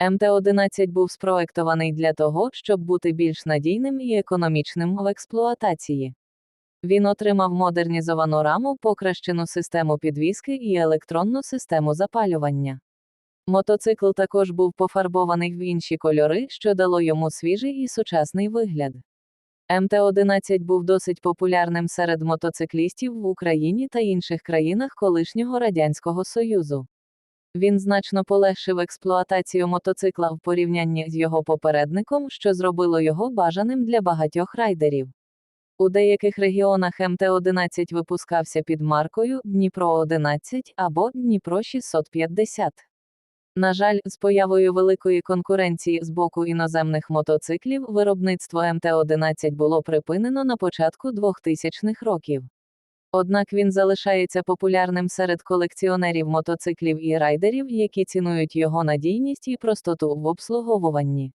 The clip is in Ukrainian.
МТ-11 був спроектований для того, щоб бути більш надійним і економічним в експлуатації. Він отримав модернізовану раму, покращену систему підвіски і електронну систему запалювання. Мотоцикл також був пофарбований в інші кольори, що дало йому свіжий і сучасний вигляд. МТ-11 був досить популярним серед мотоциклістів в Україні та інших країнах колишнього Радянського Союзу. Він значно полегшив експлуатацію мотоцикла в порівнянні з його попередником, що зробило його бажаним для багатьох райдерів. У деяких регіонах МТ-11 випускався під маркою Дніпро-11 або Дніпро 650. На жаль, з появою великої конкуренції з боку іноземних мотоциклів виробництво МТ-11 було припинено на початку 2000-х років. Однак він залишається популярним серед колекціонерів мотоциклів і райдерів, які цінують його надійність і простоту в обслуговуванні.